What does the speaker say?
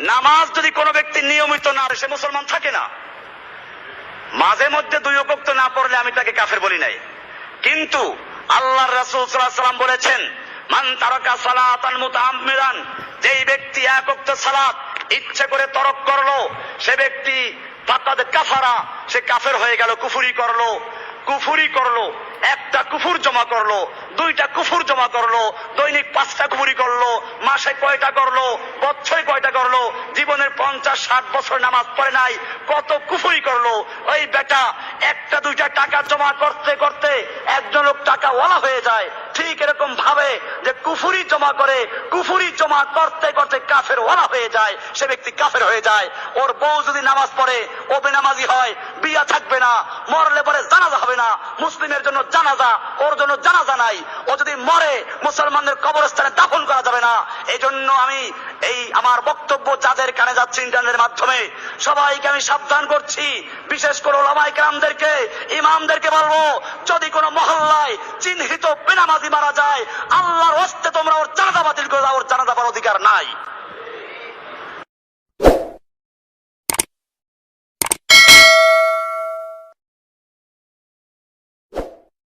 নামাজ যদি কোনো ব্যক্তি নিয়মিত না সে মুসলমান থাকে না। মাঝে মধ্যে দুই অপক্ত না পড়লে আমি তাকে কাফের বলি নাই। কিন্তু আল্লাহ রাসূল সাল্লাম বলেছেন, মান তারাকা সালাতান মুতাআম্মিদান যেই ব্যক্তি এক ওয়াক্ত সালাত ইচ্ছে করে তরক করল, সে ব্যক্তি ফাকাদ কাফারা। সে কাফের হয়ে গেল, কুফুরি করল কুফুরি করল, একটা কুফুর জমা করল, দুইটা কুফুর জমা করল, দৈনিক পাঁচটা কুফুরি করল, মাসে কয়টা করল, বছরে কয়টা করল, জীবনের পঞ্চাশ, ষাট বছর নামাজ পড়ে নাই, কত কুফুরি করল, ওই বেটা একটা দুইটা টাকা জমা করতে করতে একজন লোক টাকা ওলা হয়ে যায়, ঠিক এরকম ভাবে যে কুফুরি জমা করে, কুফুরি জমা করতে করতে কাফের ওলা হয়ে যায়, সে ব্যক্তি কাফের হয়ে যায়, ওর বউ যদি নামাজ পড়ে, ও বেনামাজি হয় দুনিয়া থাকবে না, মরলে পরে জানাজা হবে না। মুসলিমের জন্য জানাজা, ওর জন্য জানাজা নাই। ও যদি মরে, মুসলমানদের কবরস্থানে দাফন করা যাবে না। এই জন্য আমি এই আমার বক্তব্য যাদের কানে যাচ্ছে ইন্টারনেটের মাধ্যমে, সবাইকে আমি সাবধান করছি। বিশেষ করে ওলামাই কামদেরকে ইমামদেরকে বলব, যদি কোনো মহল্লায় চিহ্নিত বেনামাজি মারা যায়, আল্লাহর হস্তে তোমরা ওর জানাজা বাতিল করে দাও, ওর জানাজা পাওয়ার অধিকার নাই।